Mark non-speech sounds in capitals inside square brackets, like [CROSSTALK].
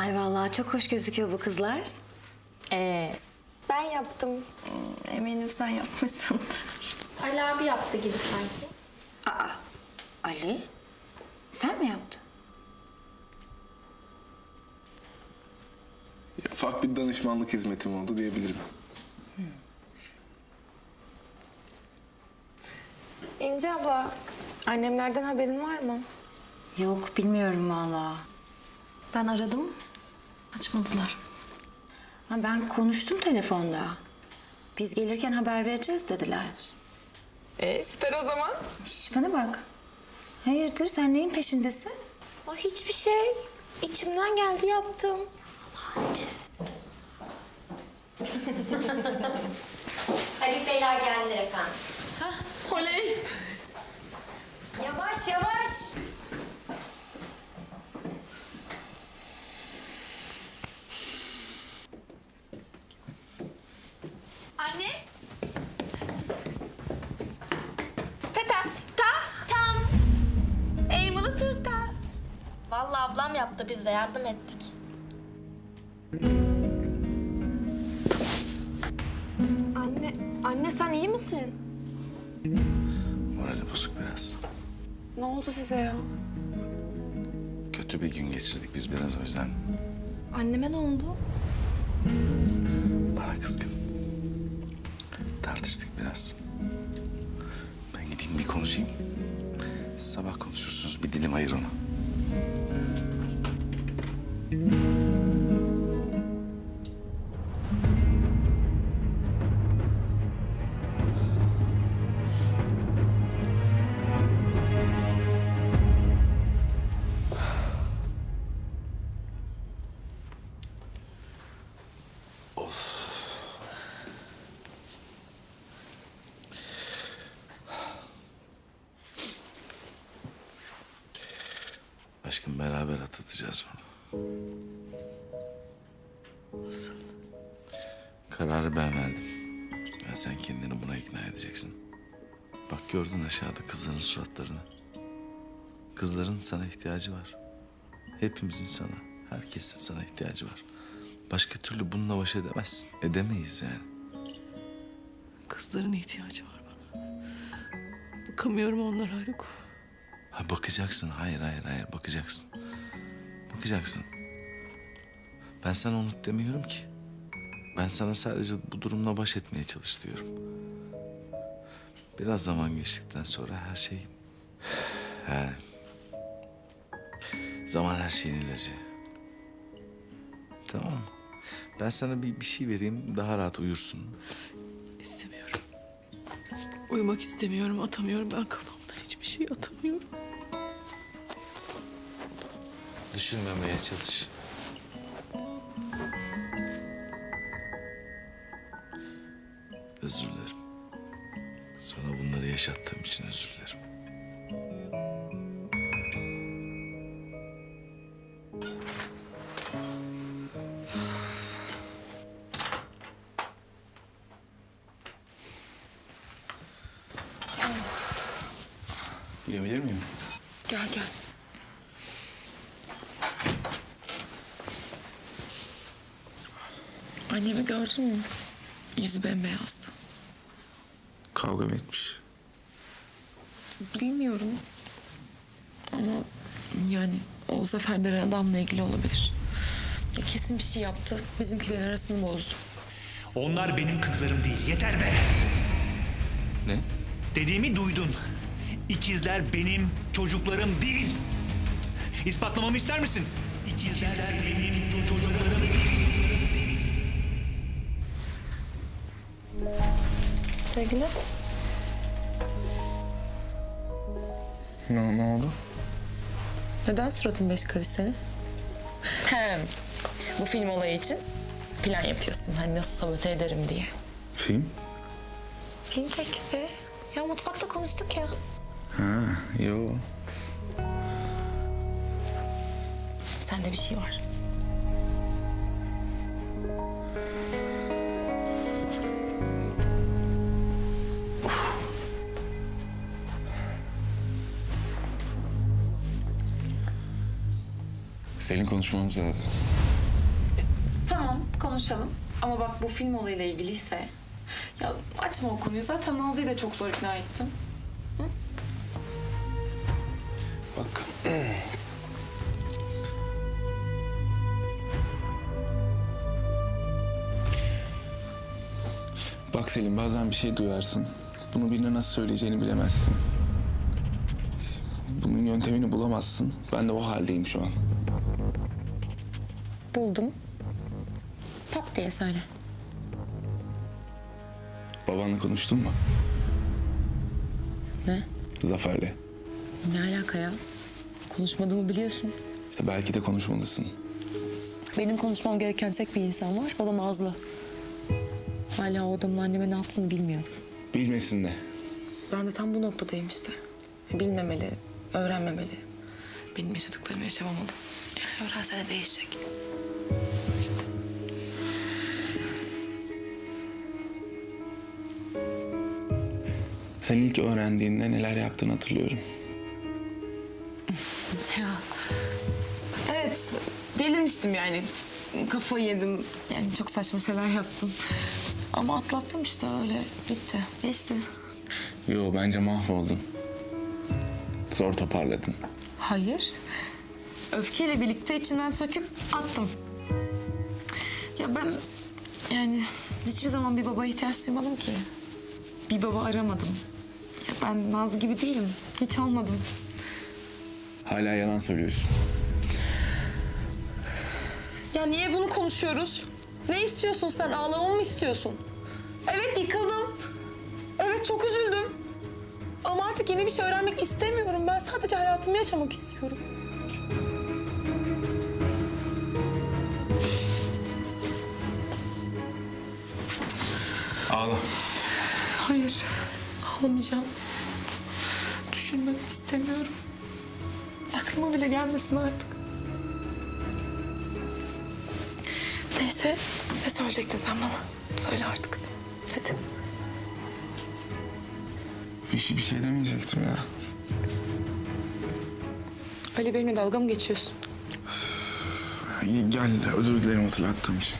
Ay vallahi çok hoş gözüküyor bu kızlar. Ee, Ben yaptım. eminim sen yapmışsındır. [LAUGHS] Ali abi yaptı gibi sanki. Aa, Ali? Sen mi yaptın? Ufak bir danışmanlık hizmetim oldu diyebilirim. İnce abla, annemlerden haberin var mı? Yok bilmiyorum vallahi. Ben aradım, açmadılar. Ha, ben konuştum telefonda. Biz gelirken haber vereceğiz dediler. Ee, süper o zaman. Şş, bana bak. Hayırdır sen neyin peşindesin? Aa, hiçbir şey. İçimden geldi yaptım. [LAUGHS] Haluk Beyler geldiler efendim. Oley. Yavaş yavaş. Ablam yaptı biz de yardım ettik. Anne, anne sen iyi misin? Morali bozuk biraz. Ne oldu size ya? Kötü bir gün geçirdik biz biraz o yüzden. Anneme ne oldu? Bana kızgın. Tartıştık biraz. Ben gideyim bir konuşayım. Siz sabah konuşursunuz. Bir dilim ayır ona. Aşkım beraber atlatacağız bunu. Nasıl? Kararı ben verdim. Ya sen kendini buna ikna edeceksin. Bak gördün aşağıda kızların suratlarını. Kızların sana ihtiyacı var. Hepimizin sana, herkesin sana ihtiyacı var. Başka türlü bununla baş edemezsin. Edemeyiz yani. Kızların ihtiyacı var bana. Bakamıyorum onlara Haluk. Ha bakacaksın. Hayır, hayır, hayır. Bakacaksın. Bakacaksın. Ben sana unut demiyorum ki. Ben sana sadece bu durumla baş etmeye çalış diyorum. Biraz zaman geçtikten sonra her şey... Yani... Zaman her şeyin ilacı. Tamam mı? Ben sana bir, bir şey vereyim, daha rahat uyursun. İstemiyorum. Uyumak istemiyorum, atamıyorum. Ben kafamdan hiçbir şey atamıyorum. Düşünmemeye çalış. Özür dilerim. Sana bunları yaşattığım için özür dilerim. Yiyebilir miyim? Gel gel. Annemi gördün mü? Yüzü bembeyazdı. Kavga mı etmiş? Bilmiyorum. Ama yani o Zafer denen adamla ilgili olabilir. Ya kesin bir şey yaptı. Bizimkilerin arasını bozdu. Onlar benim kızlarım değil. Yeter be. Ne? Dediğimi duydun. İkizler benim çocuklarım değil. İspatlamamı ister misin? İkizler, benim çocuklarım değil. Sevgili. Ne, ne oldu? Neden suratın beş karış senin? Hem bu film olayı için plan yapıyorsun. Hani nasıl sabote ederim diye. Film? Film teklifi. Ya mutfakta konuştuk ya. Ha, yo. Sende bir şey var. Selin konuşmamız lazım. Tamam konuşalım. Ama bak bu film olayıyla ilgiliyse... Ya açma o konuyu. Zaten Nazlı'yı da çok zor ikna ettim. Bak. Selim bazen bir şey duyarsın. Bunu birine nasıl söyleyeceğini bilemezsin. Bunun yöntemini bulamazsın. Ben de o haldeyim şu an. Buldum. Pat diye söyle. Babanla konuştun mu? Ne? Zafer'le. Ne alaka ya? Konuşmadığımı biliyorsun. İşte belki de konuşmalısın. Benim konuşmam gereken tek bir insan var. O da Nazlı. Hala o adamın anneme ne yaptığını bilmiyor. Bilmesin de. Ben de tam bu noktadayım işte. Bilmemeli, öğrenmemeli. Benim yaşadıklarımı yaşamamalı. Yani öğrense de değişecek. Sen ilk öğrendiğinde neler yaptığını hatırlıyorum. Ya. Evet, delirmiştim yani. Kafayı yedim. Yani çok saçma şeyler yaptım. Ama atlattım işte öyle. Bitti. Geçti. Yo bence mahvoldun. Zor toparladın. Hayır. Öfkeyle birlikte içinden söküp attım. Ya ben yani hiçbir zaman bir babaya ihtiyaç duymadım ki. Bir baba aramadım. Ya ben Nazlı gibi değilim. Hiç olmadım. Hala yalan söylüyorsun. Ya niye bunu konuşuyoruz? Ne istiyorsun sen? Ağlamamı mı istiyorsun? Evet yıkıldım. Evet çok üzüldüm. Ama artık yeni bir şey öğrenmek istemiyorum. Ben sadece hayatımı yaşamak istiyorum. Ağla. Hayır, ağlamayacağım. Düşünmek istemiyorum. Aklıma bile gelmesin artık. Neyse, ne söyleyecektin sen bana? Söyle artık. Hadi. Bir şey, bir şey demeyecektim ya. Ali benimle dalga mı geçiyorsun? Gel özür dilerim hatırlattığım için.